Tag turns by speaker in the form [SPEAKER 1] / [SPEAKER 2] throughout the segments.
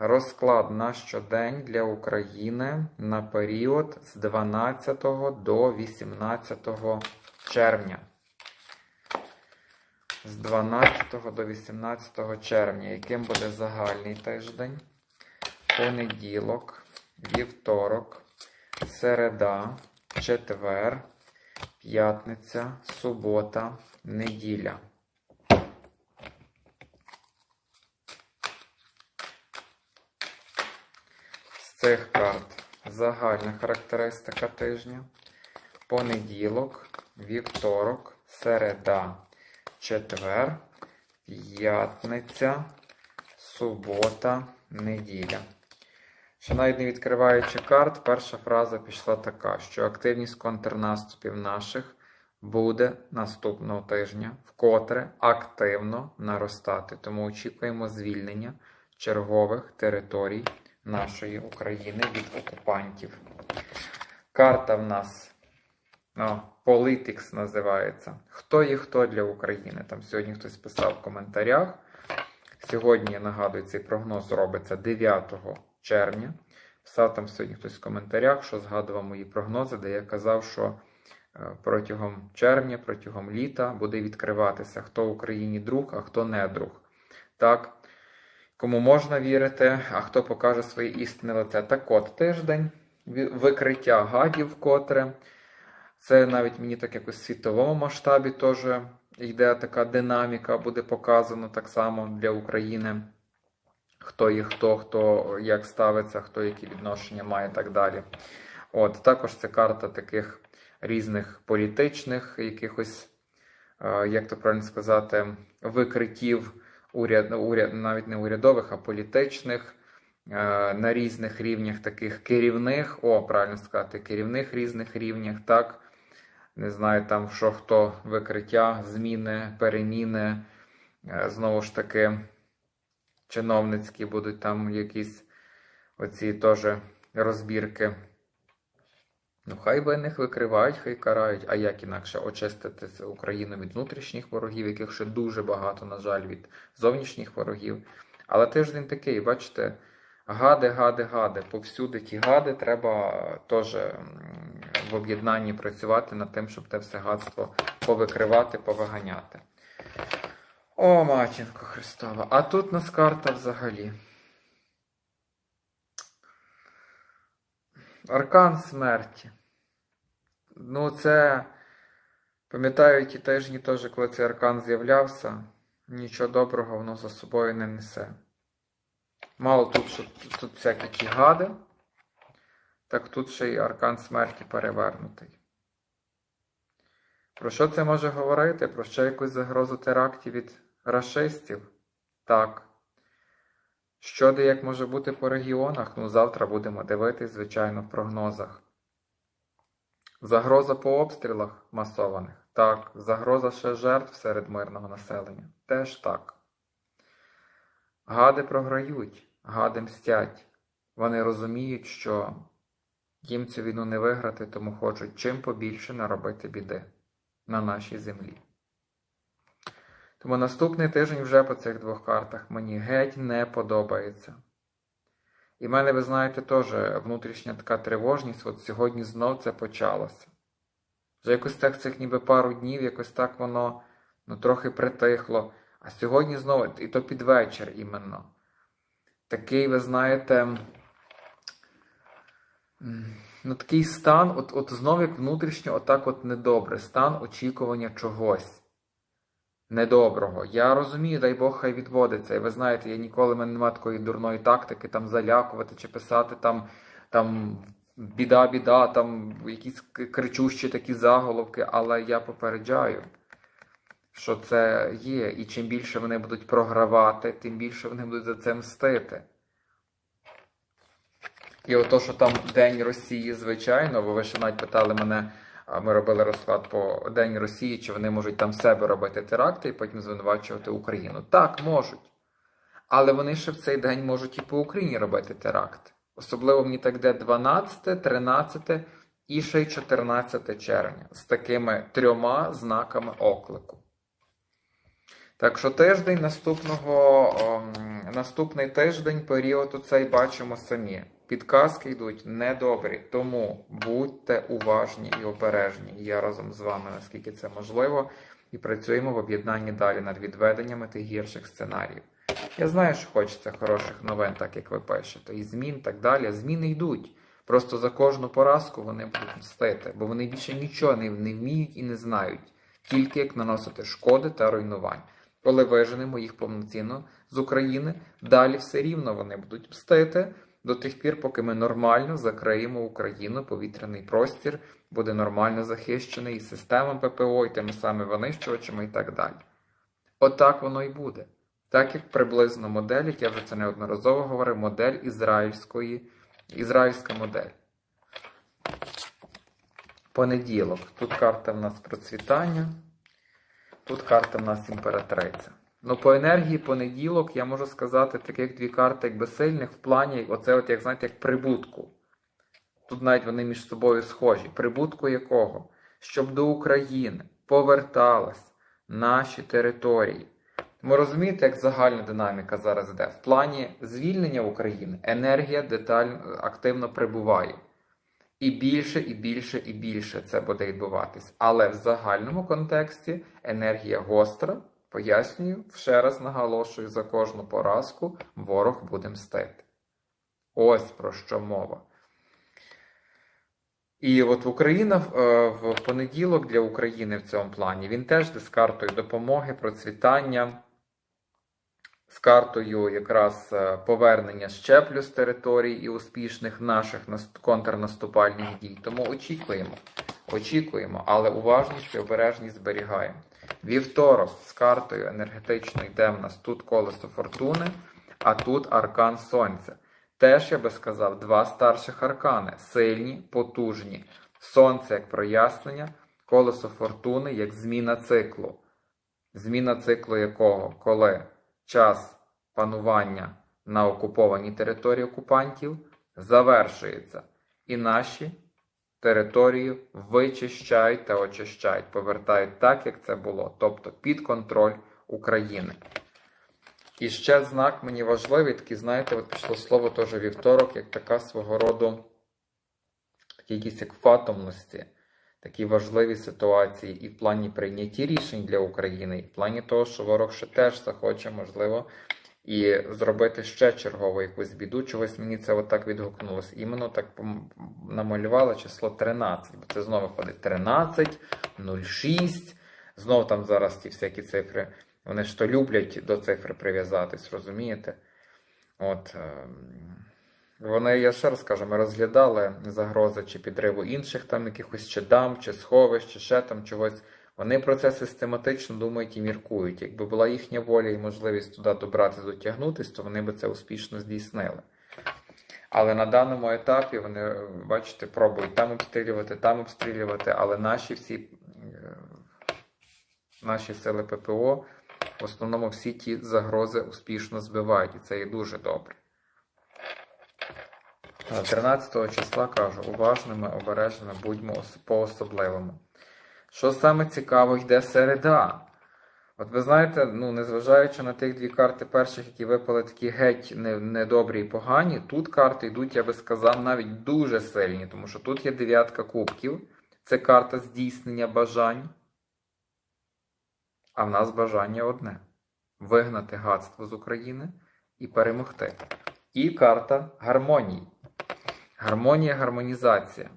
[SPEAKER 1] Розклад на щодень для України на період з 12 до 18 червня. З 12 до 18 червня, яким буде загальний тиждень, понеділок, вівторок, середа, четвер, п'ятниця, субота, неділя. Цих карт загальна характеристика тижня. Понеділок, вівторок, середа, четвер, п'ятниця, субота, неділя. Ще навіть не відкриваючи карт, перша фраза пішла така, що активність контрнаступів наших буде наступного тижня вкотре активно наростати. Тому очікуємо звільнення чергових територій нашої України від окупантів. Карта в нас ну, Politics називається. Хто є хто для України? Там сьогодні хтось писав в коментарях. Сьогодні, я нагадую, цей прогноз робиться 9 червня. Писав там сьогодні хтось в коментарях, що згадував мої прогнози, де я казав, що е, протягом червня, протягом літа буде відкриватися, хто в Україні друг, а хто не друг. Так, Кому можна вірити, а хто покаже своє істинне лице. Так от тиждень, викриття гадів вкотре. Це навіть мені так якось в світовому масштабі теж йде така динаміка, буде показано так само для України. Хто є хто, хто як ставиться, хто які відношення має і так далі. От, Також це карта таких різних політичних, якихось, е, як то правильно сказати, викриттів уряд, уряд навіть не урядових, а політичних. Е, на різних рівнях таких керівних, о, правильно сказати, керівних різних рівнях, так. Не знаю, там що хто викриття, зміни, переміни. Е, знову ж таки, чиновницькі будуть там якісь оці теж розбірки. Ну, хай винних викривають, хай карають, а як інакше очистити Україну від внутрішніх ворогів, яких ще дуже багато, на жаль, від зовнішніх ворогів. Але тиждень такий, бачите, гади, гади, гади. Повсюди ті гади треба теж в об'єднанні працювати над тим, щоб те все гадство повикривати, повиганяти. О, матінко Христова! А тут нас карта взагалі. Аркан смерті. Ну, це, пам'ятаю, ті тижні теж, коли цей аркан з'являвся, нічого доброго воно за собою не несе. Мало тут, що тут всякі ті гади, так тут ще й аркан смерті перевернутий. Про що це може говорити? Про ще якусь загрозу терактів від расистів? Так. Що де як може бути по регіонах? Ну, завтра будемо дивитись, звичайно, в прогнозах. Загроза по обстрілах масованих? Так. Загроза ще жертв серед мирного населення? Теж так. Гади програють, гади мстять. Вони розуміють, що їм цю війну не виграти, тому хочуть чим побільше наробити біди на нашій землі. Тому наступний тиждень вже по цих двох картах мені геть не подобається. І в мене, ви знаєте, теж внутрішня така тривожність, от сьогодні знов це почалося. Вже якось так цих ніби пару днів, якось так воно ну, трохи притихло. А сьогодні знову, і то під вечір іменно. Такий, ви знаєте, ну такий стан, от от знову як внутрішньо, отак от недобре, стан очікування чогось недоброго. Я розумію, дай Бог хай відводиться. І ви знаєте, я ніколи мене немає такої дурної тактики там залякувати чи писати там там біда, біда, там якісь кричущі такі заголовки, але я попереджаю. Що це є, і чим більше вони будуть програвати, тим більше вони будуть за це мстити. І ото, що там День Росії, звичайно, бо ви ще навіть питали мене, ми робили розклад по День Росії, чи вони можуть там себе робити теракти і потім звинувачувати Україну. Так, можуть. Але вони ще в цей день можуть і по Україні робити теракти. Особливо мені так йде 12, 13 і ще й 14 червня з такими трьома знаками оклику. Так що тиждень наступного, ем, наступний тиждень, період оцей бачимо самі. Підказки йдуть недобрі, тому будьте уважні і обережні. Я разом з вами, наскільки це можливо, і працюємо в об'єднанні далі над відведеннями тих гірших сценаріїв. Я знаю, що хочеться хороших новин, так як ви пишете, і змін, так далі. Зміни йдуть. Просто за кожну поразку вони будуть мстити, бо вони більше нічого не, не вміють і не знають, тільки як наносити шкоди та руйнувань. Коли виженемо їх повноцінно з України, далі все рівно вони будуть мстити до тих пір, поки ми нормально закриємо Україну, повітряний простір буде нормально захищений і системами ППО, і тими самими винищувачами і так далі. Отак воно і буде. Так як приблизно модель, як я вже це неодноразово говорив, модель ізраїльської, ізраїльська модель. Понеділок. Тут карта в нас процвітання, тут карта в нас імператриця. Ну, по енергії понеділок я можу сказати, таких дві карти, якби сильних в плані, оце, от, як знаєте, як прибутку. Тут навіть вони між собою схожі. Прибутку якого? Щоб до України поверталась наші території. Ми розумієте, як загальна динаміка зараз йде. В плані звільнення України енергія детально активно прибуває. І більше, і більше, і більше це буде відбуватись. Але в загальному контексті енергія гостра. Пояснюю, ще раз наголошую, за кожну поразку ворог буде мстити. Ось про що мова. І от Україна в понеділок для України в цьому плані він теж з картою допомоги, процвітання, з картою якраз повернення щеплю з територій і успішних наших контрнаступальних дій. Тому очікуємо, очікуємо, але уважність і обережність зберігаємо. Вівторок з картою енергетично йде в нас тут колесо фортуни, а тут аркан Сонця. Теж, я би сказав, два старших аркани сильні, потужні. Сонце як прояснення, колесо фортуни як зміна циклу. Зміна циклу якого? Коли час панування на окупованій території окупантів завершується. І наші територію вичищають та очищають, повертають так, як це було, тобто під контроль України. І ще знак мені важливий, такий, знаєте, от пішло слово теж вівторок, як така свого роду, якісь як фатомності, такі важливі ситуації і в плані прийняття рішень для України, і в плані того, що ворог ще теж захоче, можливо, і зробити ще чергову якусь біду. Чогось мені це отак відгукнулося. Іменно так намалювала число 13, бо це знову виходить 13, 06. Знову там зараз ті всякі цифри. Вони ж то люблять до цифри прив'язатись, розумієте? От. Вони, я ще раз кажу, ми розглядали загрози чи підриву інших там якихось чи дам, чи сховищ, чи ще там чогось. Вони про це систематично думають і міркують. Якби була їхня воля і можливість туди добратися, дотягнутися, то вони би це успішно здійснили. Але на даному етапі вони, бачите, пробують там обстрілювати, там обстрілювати, але наші всі наші сили ППО в основному всі ті загрози успішно збивають, і це є дуже добре. 13 числа кажу, уважними, обережними, будьмо по-особливому. Що саме цікаво, йде середа. От ви знаєте, ну, незважаючи на тих дві карти перших, які випали такі геть недобрі і погані, тут карти йдуть, я би сказав, навіть дуже сильні, тому що тут є дев'ятка кубків, це карта здійснення бажань. А в нас бажання одне: вигнати гадство з України і перемогти. І карта гармонії. Гармонія, гармонізація.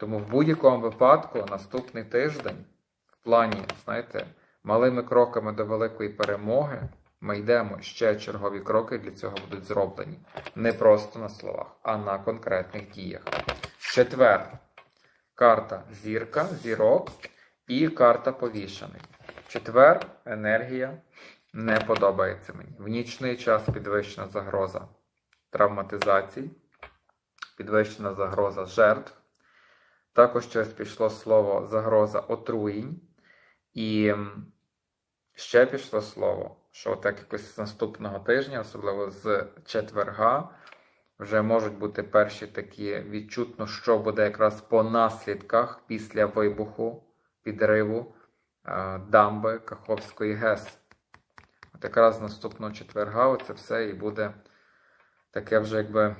[SPEAKER 1] Тому в будь-якому випадку наступний тиждень, в плані, знаєте, малими кроками до великої перемоги, ми йдемо ще чергові кроки для цього будуть зроблені. Не просто на словах, а на конкретних діях. Четвер. Карта зірка, зірок і карта повішений. Четвер енергія не подобається мені. В нічний час підвищена загроза травматизацій, підвищена загроза жертв. Також щось пішло слово загроза отруєнь. І ще пішло слово, що так якось з наступного тижня, особливо з четверга, вже можуть бути перші такі відчутно, що буде якраз по наслідках після вибуху, підриву дамби Каховської ГЕС. От якраз наступного четверга це все і буде таке вже якби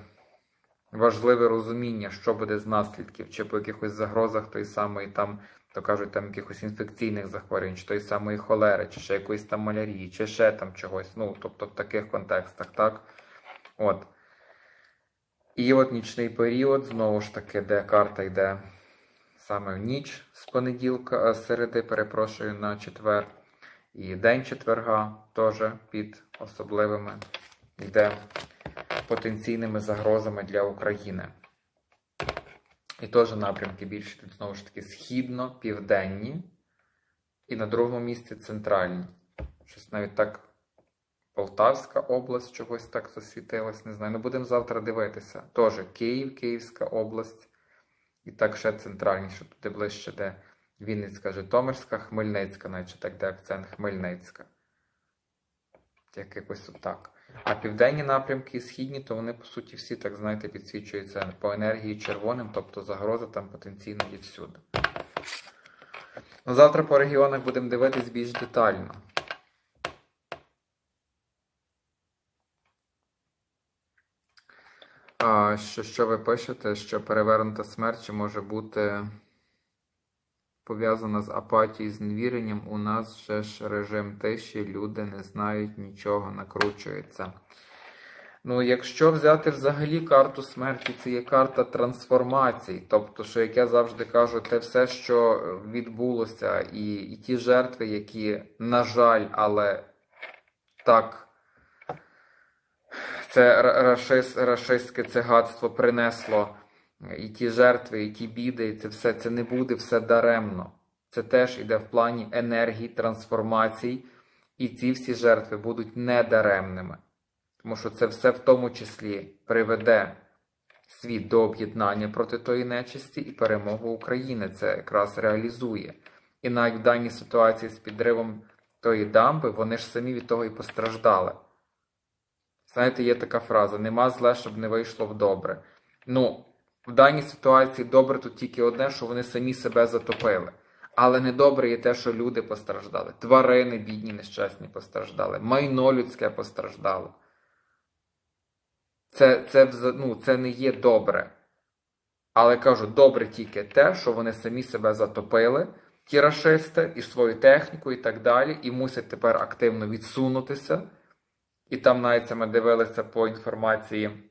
[SPEAKER 1] важливе розуміння, що буде з наслідків, чи по якихось загрозах той самої там, то кажуть, там якихось інфекційних захворювань, чи той самої холери, чи ще якоїсь там малярії, чи ще там чогось. Ну, тобто в таких контекстах, так? От. І от нічний період, знову ж таки, де карта йде саме в ніч з понеділка, з середи, перепрошую, на четвер. І день четверга теж під особливими йде потенційними загрозами для України. І теж напрямки більше тут знову ж таки східно-південні, і на другому місці центральні. Щось навіть так Полтавська область чогось так засвітилась, не знаю. Ну будемо завтра дивитися. Теж Київ, Київська область. І так ще центральніше, туди ближче, де Вінницька, Житомирська, Хмельницька, наче так, де акцент Хмельницька. Якось отак. А південні напрямки і східні, то вони, по суті, всі, так знаєте, підсвічуються по енергії червоним, тобто загроза там потенційно є всюди. Ну, завтра по регіонах будемо дивитись більш детально. А, що, що ви пишете, що перевернута смерть чи може бути пов'язана з апатією, з невіренням. У нас ще ж режим тиші, люди не знають нічого, накручується. Ну, якщо взяти взагалі карту смерті, це є карта трансформацій. Тобто, що, як я завжди кажу, те все, що відбулося, і, і ті жертви, які, на жаль, але так. Це рашист, рашистське цигатство принесло і ті жертви, і ті біди, і це все це не буде все даремно. Це теж йде в плані енергії, трансформацій, і ці всі жертви будуть недаремними. Тому що це все в тому числі приведе світ до об'єднання проти тої нечисті і перемогу України. Це якраз реалізує. І навіть в даній ситуації з підривом тої дамби, вони ж самі від того і постраждали. Знаєте, є така фраза: нема зле, щоб не вийшло в добре. Ну, даній ситуації добре тут тільки одне, що вони самі себе затопили. Але недобре є те, що люди постраждали. Тварини, бідні, нещасні постраждали. Майно людське постраждало. Це це, ну, це не є добре. Але кажу, добре тільки те, що вони самі себе затопили, ті рашисти, і свою техніку, і так далі, і мусять тепер активно відсунутися. І там навіть ми дивилися по інформації.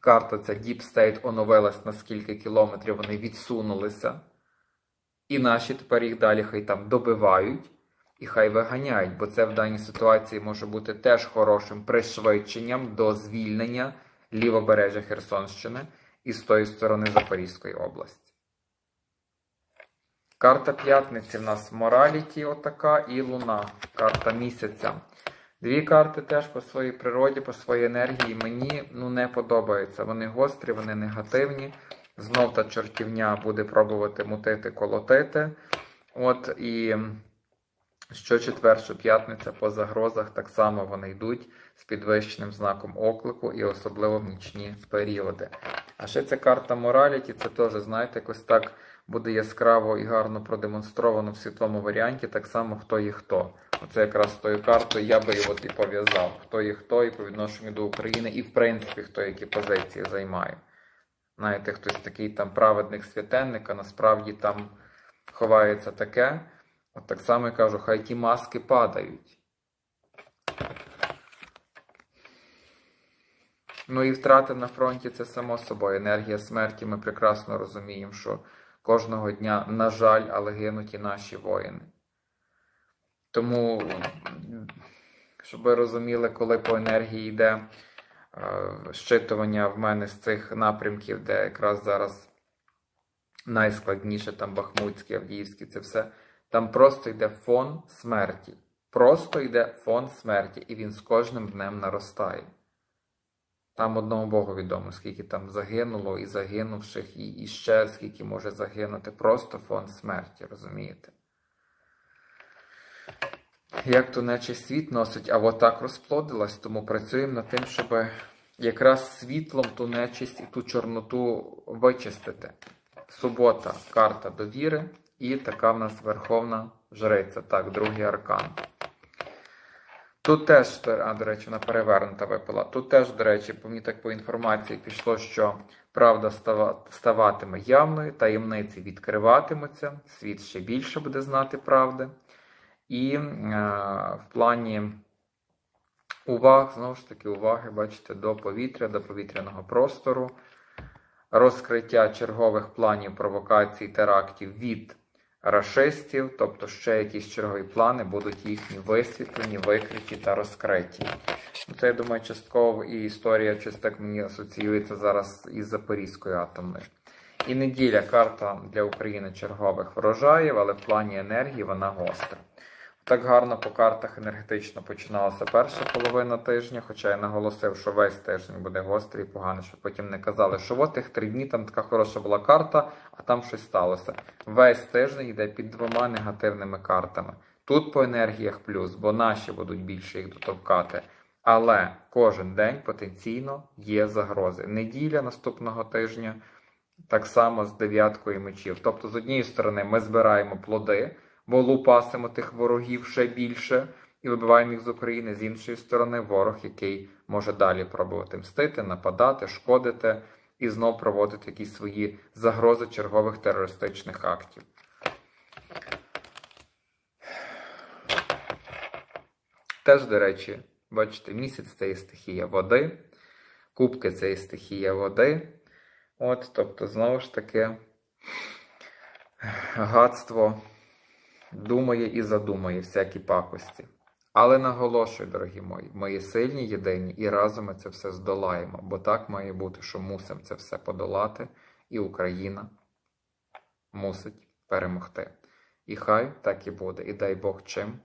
[SPEAKER 1] Карта ця Deep State оновилась на скільки кілометрів вони відсунулися. І наші тепер їх далі хай там добивають і хай виганяють, бо це в даній ситуації може бути теж хорошим пришвидшенням до звільнення лівобережжя Херсонщини і з тої сторони Запорізької області. Карта п'ятниці в нас Мораліті отака і Луна. Карта місяця. Дві карти теж по своїй природі, по своїй енергії мені ну, не подобаються. Вони гострі, вони негативні. Знов та чортівня буде пробувати мутити, колотити. От і що четвер, що п'ятниця по загрозах так само вони йдуть з підвищеним знаком оклику і особливо в нічні періоди. А ще ця карта мораліті, це теж, знаєте, якось так буде яскраво і гарно продемонстровано в світлому варіанті, так само хто є хто. Оце якраз з тою картою я би його і пов'язав. Хто є хто і по відношенню до України, і в принципі хто які позиції займає. Знаєте, хтось такий там праведник святенник, а насправді там ховається таке. От так само я кажу, хай ті маски падають. Ну і втрати на фронті це само собою. Енергія смерті. Ми прекрасно розуміємо, що кожного дня, на жаль, але гинуть і наші воїни. Тому, щоб ви розуміли, коли по енергії йде е, щитування в мене з цих напрямків, де якраз зараз найскладніше там Бахмутське, Авдіївське, це все. Там просто йде фон смерті. Просто йде фон смерті, і він з кожним днем наростає. Там одному Богу відомо, скільки там загинуло і загинувших, і, і ще скільки може загинути. Просто фон смерті, розумієте? Як то наче світ носить, а отак розплодилась, тому працюємо над тим, щоб якраз світлом ту нечисть і ту чорноту вичистити. Субота карта довіри. І така в нас Верховна Жриця. Так, другий аркан. Тут теж, а, до речі, вона перевернута випала. Тут теж, до речі, по так по інформації пішло, що правда ставатиме явною, таємниці відкриватимуться, світ ще більше буде знати правди. І е, в плані уваг, знову ж таки, уваги, бачите, до повітря, до повітряного простору, розкриття чергових планів провокацій терактів від рашистів, тобто ще якісь чергові плани будуть їхні висвітлені, викриті та розкриті. Це, я думаю, частково і історія так мені асоціюється зараз із Запорізькою атомною. І неділя карта для України чергових врожаїв, але в плані енергії вона гостра. Так гарно по картах енергетично починалася перша половина тижня, хоча я наголосив, що весь тиждень буде гострий і поганий, щоб потім не казали, що от тих три дні там така хороша була карта, а там щось сталося. Весь тиждень йде під двома негативними картами. Тут по енергіях плюс, бо наші будуть більше їх дотовкати. Але кожен день потенційно є загрози. Неділя наступного тижня так само з дев'яткою мечів. Тобто, з однієї сторони, ми збираємо плоди, бо лупасимо тих ворогів ще більше і вибиваємо їх з України. З іншої сторони, ворог, який може далі пробувати мстити, нападати, шкодити і знов проводити якісь свої загрози чергових терористичних актів. Теж, до речі, бачите, місяць це є стихія води, кубки це є стихія води. От, тобто, знову ж таки, гадство думає і задумає всякі пакості. Але наголошую, дорогі мої, ми є сильні, єдині, і разом ми це все здолаємо, бо так має бути, що мусимо це все подолати, і Україна мусить перемогти. І хай так і буде. І дай Бог чим